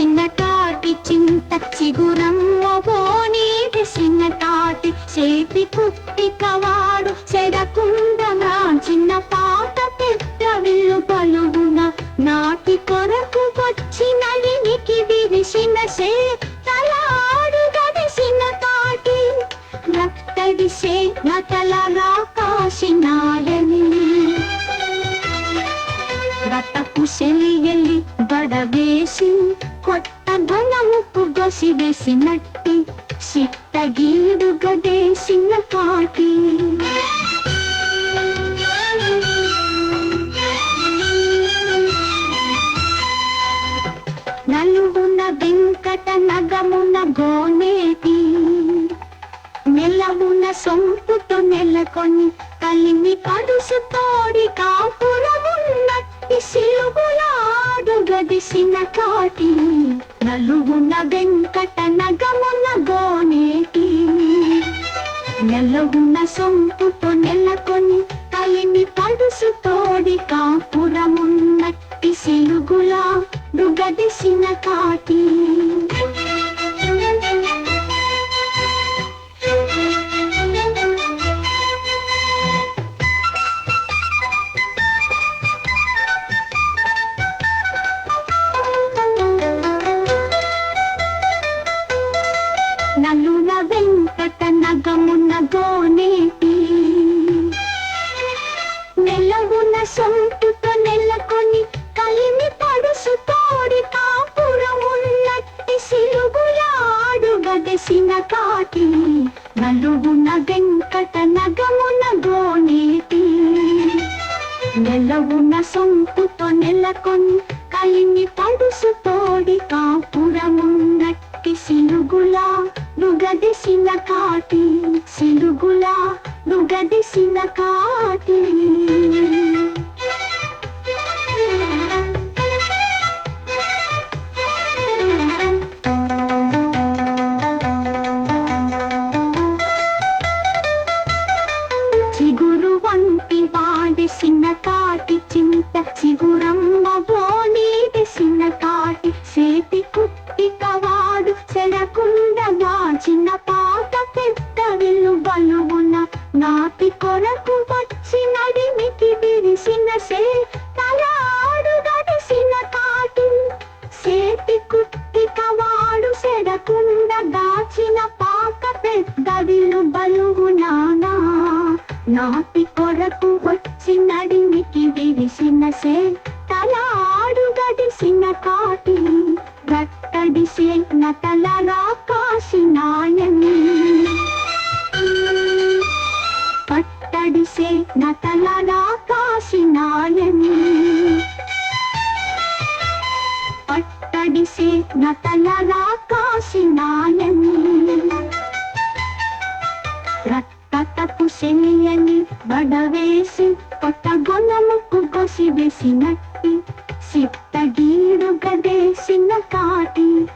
చిన్నటాటి చింత చిగురమ్మవో చిగురమ్మోని చిన్నటాటి చేతి కుట్టి కవాడు చెడకుండగా చిన్న పాట పెద్ద విల్లు పలుగున నాటి కొరకు వచ్చిన వినికి విరిసిన సే తలాడు గడిసిన తాటి. రక్తడిసే నటల రాకాశినాయని. రతపు సెలియలి బడవేసి కొత్త ధనముకు గసి వేసినట్టి సిట్టగీడు గదేసిన పాటి నలుగున వెంకట నగమున గోనేటి నెలమున సొంపుతో నెలకొని కలిమి కడుసు తోడి కాపురమున్నట్టి సిలుగులాడు గదిసిన కాటి నలుగున వెంకట నగమున గోనేటి నెలవున సొంపుతో నెలకొని కలిమి పడుసు తోడి కాపురమున్నట్టి సిలుగులాడు గదసిన నలుగున వెంకట నగమున గోనేటి. నెలవున సొంపుతో నెలకొని కలిమి పడుసు తోడి కాపురమున్నట్టి సిలుగులా నుగదిసిన కాటి సిలుగులా నుగదిసిన కాటి. నాటి కొరకు వచ్చి నడిమికి విరిసిన సే తలాడు గడిసిన కాటు. సేతి కుట్టి కవాడు చెడకుండా దాచిన పాక పెద్ద బలుగు నానా. నాటి కొరకు వచ్చి నడిమికి విరిసిన సే తలాడు గడిసిన కాటి. రట్టడిసే నటల రాక పడవేసి బడవేసి పొట్టగొనముకు గొసి వేసినట్టి గదేసిన కాటి.